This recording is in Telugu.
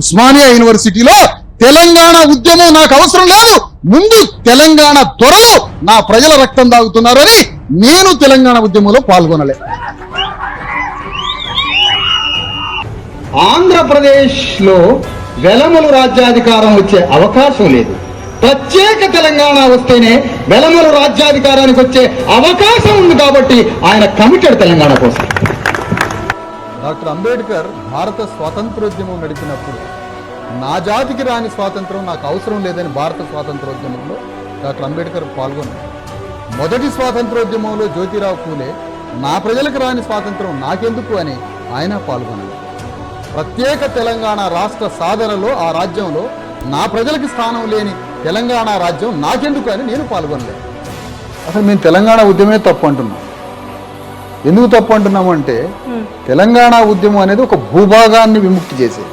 ఉస్మానియా యూనివర్సిటీలో తెలంగాణ ఉద్యమం నాకు అవసరం లేదు. ముందు తెలంగాణ దొరలు నా ప్రజల రక్తం దాగుతున్నారని నేను తెలంగాణ ఉద్యమంలో పాల్గొనలే. ఆంధ్రప్రదేశ్లో వెలమలు రాజ్యాధికారం వచ్చే అవకాశం లేదు. ప్రత్యేక తెలంగాణ వస్తేనే వెలమలు రాజ్యాధికారానికి వచ్చే అవకాశం ఉంది కాబట్టి ఆయన కమిటెడ్ తెలంగాణ కోసం. డాక్టర్ అంబేద్కర్ భారత స్వాతంత్రోద్యమం నడిపినప్పుడు నా జాతికి రాని స్వాతంత్రం నాకు అవసరం లేదని భారత స్వాతంత్రోద్యమంలో డాక్టర్ అంబేద్కర్ పాల్గొన్నారు. మొదటి స్వాతంత్రోద్యమంలో జ్యోతిరావు పూలే నా ప్రజలకు రాని స్వాతంత్రం నాకెందుకు అని ఆయన పాల్గొన్నారు. ప్రత్యేక తెలంగాణ రాష్ట్ర సాధనలో ఆ రాజ్యంలో నా ప్రజలకు స్థానం లేని తెలంగాణ రాజ్యం నాకెందుకు అని నేను పాల్గొనలేదు. అసలు మేము తెలంగాణ ఉద్యమే తప్పు అంటున్నాం. ఎందుకు తప్పు అంటున్నామంటే తెలంగాణ ఉద్యమం అనేది ఒక భూభాగాన్ని విముక్తి చేసేది.